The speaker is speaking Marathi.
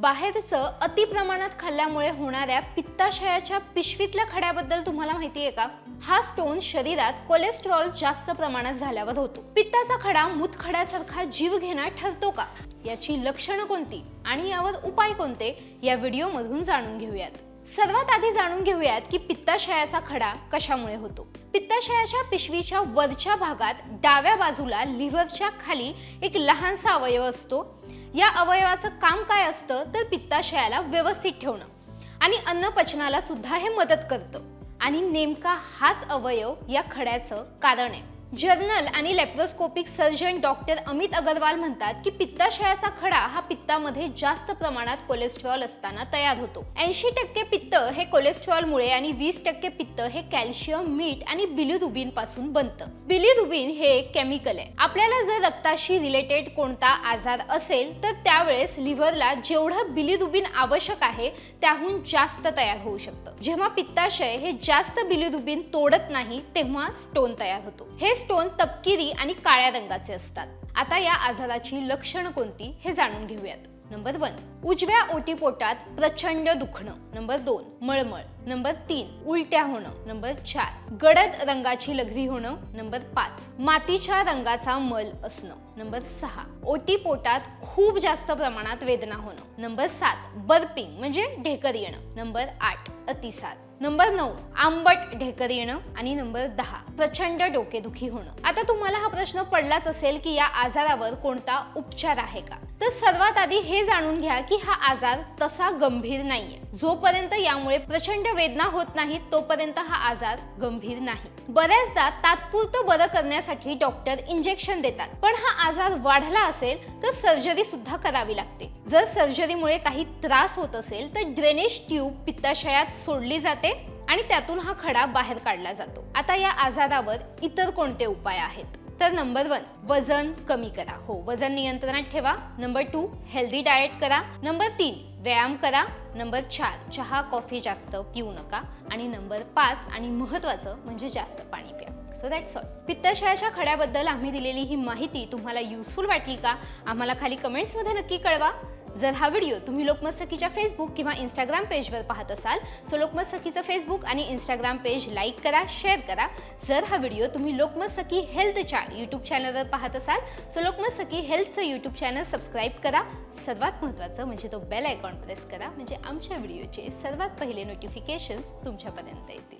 बाहेरचं अति प्रमाणात खाल्ल्यामुळे होणाऱ्या पित्ताशयाच्या पिशवीतल्या खड्याबद्दल तुम्हाला माहिती आहे का? हा स्टोन शरीरात कोलेस्ट्रॉल जास्त प्रमाणात झाल्यावर होतो. पित्ताचा खडा मूतखड्यासारखा जीव घेणार ठरतो का? याची लक्षणं कोणती आणि यावर उपाय कोणते? या व्हिडिओमधून जाणून घेऊयात. सर्वात आधी जाणून घेऊयात की पित्ताशयाचा खडा कशामुळे होतो? पित्ताशयाच्या पिशवीच्या वरच्या भागात डाव्या बाजूला लिव्हरच्या खाली एक लहानसा अवयव असतो. या अवयवाचं काम काय असतं तर पित्ताशयाला व्यवस्थित ठेवणं. आणि अन्न पचनाला सुद्धा हे मदत करतं. आणि नेमका हाच अवयव या खड्याचं कारण आहे. जर्नल आणि laparoscopic surgeon doctor Amit Agarwal म्हणतात की पित्ताशयाचा खडा हा पित्तामध्ये जास्त प्रमाणात कोलेस्ट्रॉल असताना तयार होतो. ऐंशी टक्के पित्त हे कोलेस्ट्रॉलमुळे आणि वीस टक्के पित्त हे कॅल्शियम मीठ आणि बिलिरुबिनपासून बनतं. बिलिरुबिन हे एक केमिकल आहे. आपल्याला जर रक्ताशी रिलेटेड कोणता आजार असेल तर त्यावेळेस लिव्हरला जेवढं बिलिरुबिन आवश्यक आहे त्याहून जास्त तयार होऊ शकतं. जेव्हा पित्ताशय हे जास्त बिलिरुबिन तोडत नाही तेव्हा स्टोन तयार होतो. हे स्टोन तपकिरी आणि काळ्या रंगाचे असतात. आता या आजाराची लक्षणं कोणती हे जाणून घेऊयात. नंबर वन उजव्या ओटीपोटात प्रचंड दुखणं. नंबर दोन मळमळ. नंबर तीन उलट्या होणं. नंबर चार गडद रंगाची लघवी होणं. नंबर पाच मातीच्या रंगाचा मल असणं. नंबर सहा ओटीपोटात खूप जास्त प्रमाणात वेदना होणं. नंबर सात बर्पिंग म्हणजे ढेकर येणं. नंबर आठ अतिसार. नंबर नऊ आंबट ढेकर येणं आणि नंबर दहा प्रचंड डोकेदुखी होणं. आता तुम्हाला हा प्रश्न पडलाच असेल की या आजारावर कोणता उपचार आहे का? तर सर्वात आधी हे जाणून घ्या की हा आजार तसा गंभीर नाहीये. जोपर्यंत यामुळे प्रचंड वेदना होत नाहीत तोपर्यंत हा आजार गंभीर नाही. बऱ्याचदा तात्पुरतं बरं करण्यासाठी डॉक्टर इंजेक्शन देतात. पण हा आजार वाढला असेल तर सर्जरी सुद्धा करावी लागते. जर सर्जरीमुळे काही त्रास होत असेल तर ड्रेनेज ट्यूब पित्ताशयात सोडली जाते. आणि त्यातून हा खडा बाहेर काढला जातो. आता या आजारावर इतर कोणते उपाय आहेत? तर नंबर वन वजन कमी करा. हो वजन नियंत्रणात ठेवा. नंबर टू हेल्दी डाएट करा. नंबर तीन व्यायाम करा. नंबर चार चहा कॉफी जास्त पिऊ नका. आणि नंबर पाच आणि महत्त्वाचं म्हणजे जास्त पाणी प्या. सो दॅट्स ऑल पित्ताशयाच्या खड्याबद्दल आम्ही दिलेली ही माहिती तुम्हाला युजफुल वाटली का? आम्हाला खाली कमेंट्समध्ये नक्की कळवा. जर हा व्हिडिओ तुम्ही लोकमत सखीच्या फेसबुक किंवा इंस्टाग्राम पेजवर पाहत असाल सो लोकमत सखीचं फेसबुक आणि इंस्टाग्राम पेज लाईक करा शेअर करा. जर हा व्हिडिओ तुम्ही लोकमत सखी हेल्थच्या यूट्यूब चॅनलवर पाहत असाल सो लोकमत सखी हेल्थचं यूट्यूब चॅनल सबस्क्राईब करा. सर्वात महत्त्वाचं म्हणजे तो बेल आयकॉन प्रेस करा म्हणजे आमच्या व्हिडिओचे सर्वात पहिले नोटिफिकेशन्स तुमच्यापर्यंत येतील.